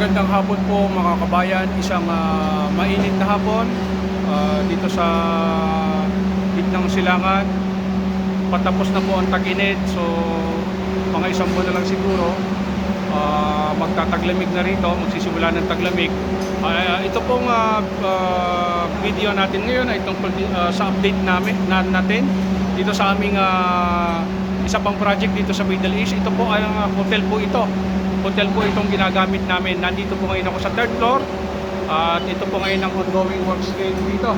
Magandang hapon po mga kabayan, isang ah, mainit na hapon ah, dito sa gitnang silangan. Patapos na po ang tag-init, so mga isang buwan na lang siguro ah, magtataglamig na rito, magsisimula ng taglamig. Ah, ito pong ah, ah, video natin ngayon ay tungkol ah, sa update namin na, natin dito sa aming ah, isa pang project dito sa Middle East. Ito po ay ang hotel po ito. Hotel po itong ginagamit namin. Nandito po ngayon ako sa third floor. At ito po ngayon ang ongoing works ngayon dito.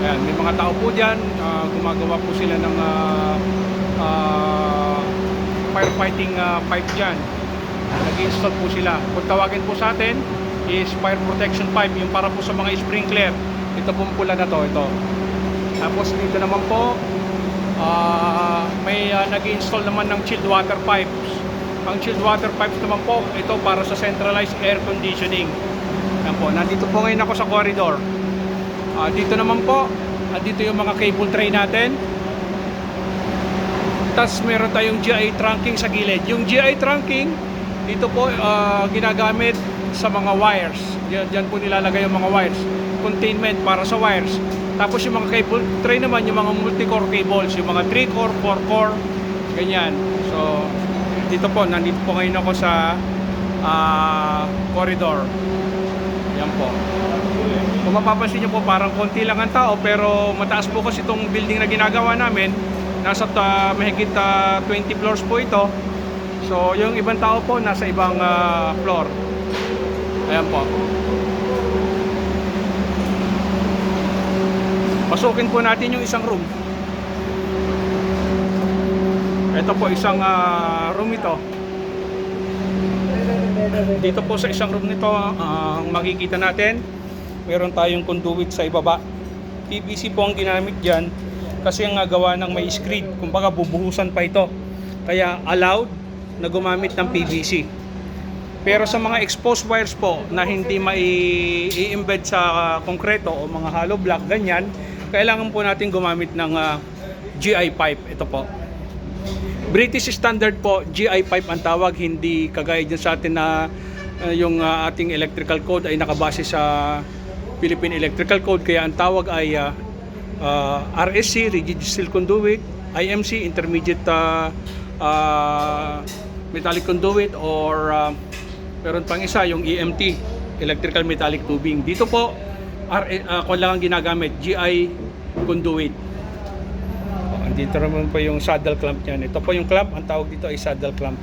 Ayan, may mga tao po dyan. Ah, gumagawa po sila ng ah, ah, firefighting ah, pipe dyan. Nag-install po sila. Kung tawagin po sa atin is fire protection pipe. Yung para po sa mga sprinkler. Ito pong pula na to. Ito. Tapos dito naman po, ah, may ah, nag-install naman ng chilled water pipes. Ang chilled water pipes naman po, ito para sa centralized air conditioning. Yan po, nandito po ngayon ako sa corridor. Ah, dito naman po, ah, dito yung mga cable tray natin. Tapos meron tayong GI trunking sa gilid. Yung GI trunking, dito po ah, ginagamit sa mga wires. Diyan, diyan po nilalagay yung mga wires. Containment para sa wires. Tapos yung mga cable tray naman, yung mga multi-core cables, yung mga 3-core, 4-core, ganyan. So, dito po, nandito po ngayon ako sa ah, corridor. Yan po. Kung mapapansin nyo po, parang konti lang ang tao, pero mataas po kasi itong building na ginagawa namin. Nasa ta, mahigit ah, 20 floors po ito. So, yung ibang tao po, nasa ibang ah, floor. Ayan po. Pasukin po natin yung isang room. Ito po isang ah, room ito. Dito po sa isang room nito, ah, ang makikita natin, meron tayong conduit sa ibaba. PVC po ang ginamit dyan kasi ang gawa ng may screed, kumbaga bubuhusan pa ito. Kaya allowed na gumamit ng PVC. Pero sa mga exposed wires po na hindi mai-embed sa konkreto o mga hollow block, ganyan, kailangan po natin gumamit ng ah, GI pipe. Ito po. British standard po, GI pipe ang tawag, hindi kagaya dyan sa atin na uh, yung uh, ating electrical code ay nakabase sa Philippine Electrical Code. Kaya ang tawag ay uh, uh, RSC, Rigid Steel Conduit, IMC, Intermediate uh, uh, Metallic Conduit, or uh, meron pang isa, yung EMT, Electrical Metallic Tubing. Dito po, R, uh, kung lang ang ginagamit, GI Conduit. Dito naman po yung saddle clamp niyan. Ito po yung clamp, ang tawag dito ay saddle clamp.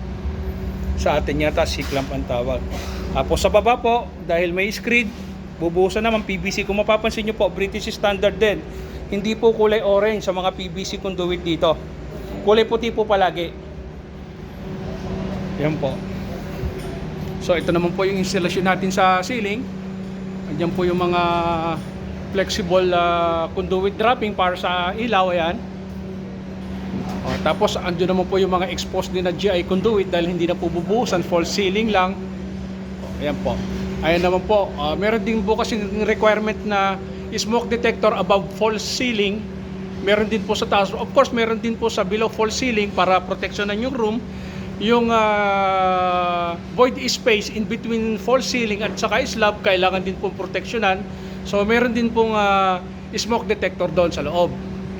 Sa atin yata C-clamp ang tawag. Tapos sa baba po, dahil may screed, bubuhusan naman PVC. Kung mapapansin nyo po, British standard din. Hindi po kulay orange sa mga PVC conduit dito. Kulay puti po palagi. Yan po. So ito naman po yung installation natin sa ceiling. Andiyan po yung mga flexible ah, conduit dropping para sa ilaw. Ayan. O, tapos andun naman po yung mga exposed din na GI conduit dahil hindi na po bubuhusan, false ceiling lang. O, ayan po. Ayan naman po, ah, meron din po kasi requirement na smoke detector above false ceiling. Meron din po sa taas. Of course, meron din po sa below false ceiling para proteksyonan yung room. Yung ah, void space in between false ceiling at saka slab, kailangan din pong proteksyonan. So, meron din pong ah, smoke detector doon sa loob.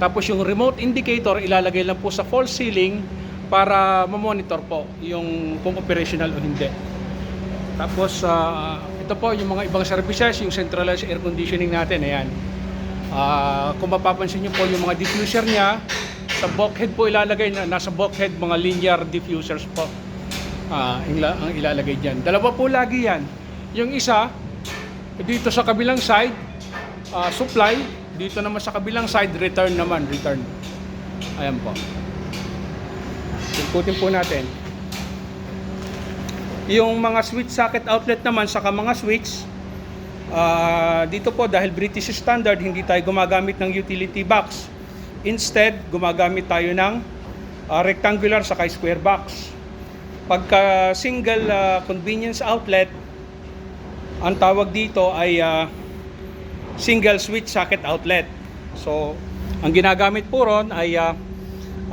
Tapos yung remote indicator ilalagay lang po sa false ceiling para ma-monitor po yung kung operational o hindi. Tapos ah, ito po yung mga ibang services, yung centralized air conditioning natin, ayan. Ah, kung mapapansin niyo po yung mga diffuser niya, sa bulkhead po ilalagay na nasa bulkhead mga linear diffusers po. Ila- ang ilalagay diyan. Dalawa po lagi 'yan. Yung isa dito sa kabilang side, ah, supply, dito naman sa kabilang side, return naman, return. Ayan po. Ikutin po natin. Yung mga switch socket outlet naman, saka mga switch, ah, dito po dahil British standard, hindi tayo gumagamit ng utility box. Instead, gumagamit tayo ng ah, rectangular saka square box. Pagka single ah, convenience outlet, ang tawag dito ay ah, single switch socket outlet. So, ang ginagamit po ron ay ah,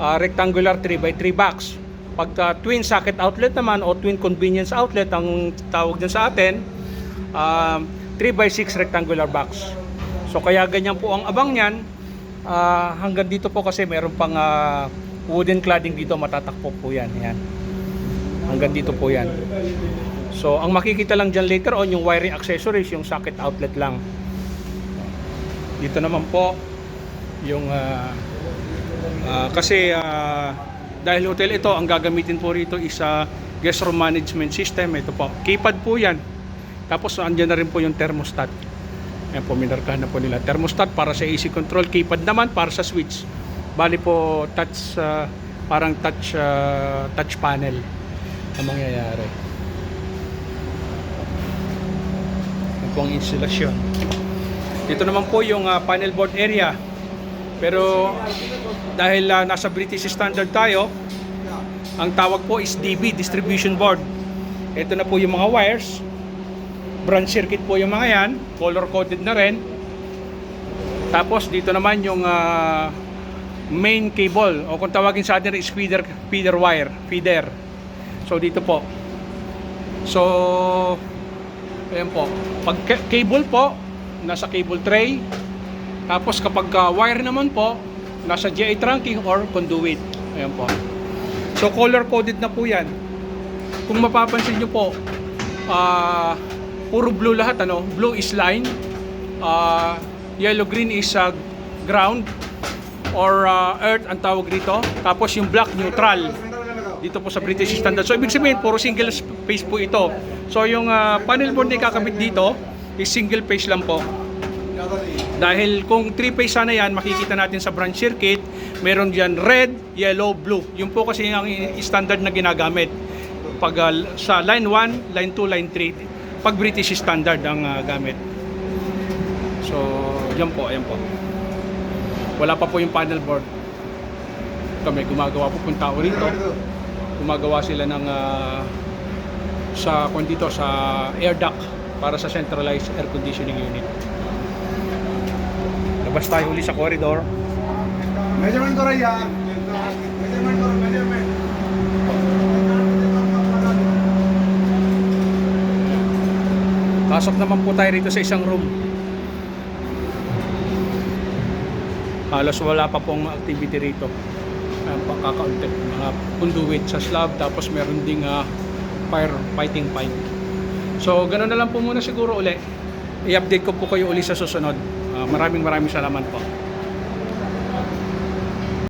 ah, rectangular 3x3 box. Pag ah, twin socket outlet naman o twin convenience outlet ang tawag dyan sa atin, um, 3x6 rectangular box. So kaya ganyan po ang abang niyan. Ah, hanggang dito po kasi meron pang ah, wooden cladding dito matatakpo po yan. Yan. Hanggang dito po yan. So ang makikita lang dyan later on yung wiring accessories, yung socket outlet lang. Dito naman po yung ah, ah, kasi ah, dahil hotel ito, ang gagamitin po rito is ah, guest room management system. Ito po. Keypad po yan. Tapos andyan na rin po yung thermostat. Ayan po, minarkahan na po nila. Thermostat para sa AC control. Keypad naman para sa switch. Bali po, touch, ah, parang touch, ah, touch panel ang mangyayari. Yan po ang. Dito naman po yung ah, panel board area. Pero dahil ah, nasa British standard tayo, ang tawag po is DB, distribution board. Ito na po yung mga wires. Branch circuit po yung mga yan. Color coded na rin. Tapos dito naman yung ah, main cable o kung tawagin sa atin is feeder, feeder wire, feeder. So dito po. So ayan po. Pag ca- cable po, nasa cable tray. Tapos kapag ah, wire naman po, nasa GI trunking or conduit. Ayan po. So color coded na po 'yan. Kung mapapansin niyo po, ah puro blue lahat ano. Blue is line, ah yellow green is ah, ground or ah, earth ang tawag dito. Tapos yung black neutral dito po sa British standard. So ibig sabihin puro single phase po ito. So yung ah, panel board na ikakabit dito is single phase lang po. Dahil kung 3 phase sana yan, makikita natin sa branch circuit, meron diyan red, yellow, blue. Yun po kasi ang standard na ginagamit. Pag ah, sa line 1, line 2, line 3, pag British standard ang ah, gamit. So, yan po, ayan po. Wala pa po yung panel board. Kami gumagawa po kung tao rito. Gumagawa sila ng ah, sa kung dito sa air duct para sa centralized air conditioning unit. Labas tayo uli sa corridor. Measurement ko rin yan. Measurement ko rin, measurement. Pasok naman po tayo rito sa isang room. Halos wala pa pong activity rito. Ang pagkakaunti. Mga conduit sa slab tapos meron ding uh, fire fighting pipe. So ganoon na lang po muna siguro uli. I-update ko po kayo uli sa susunod. Ah, maraming maraming salamat po.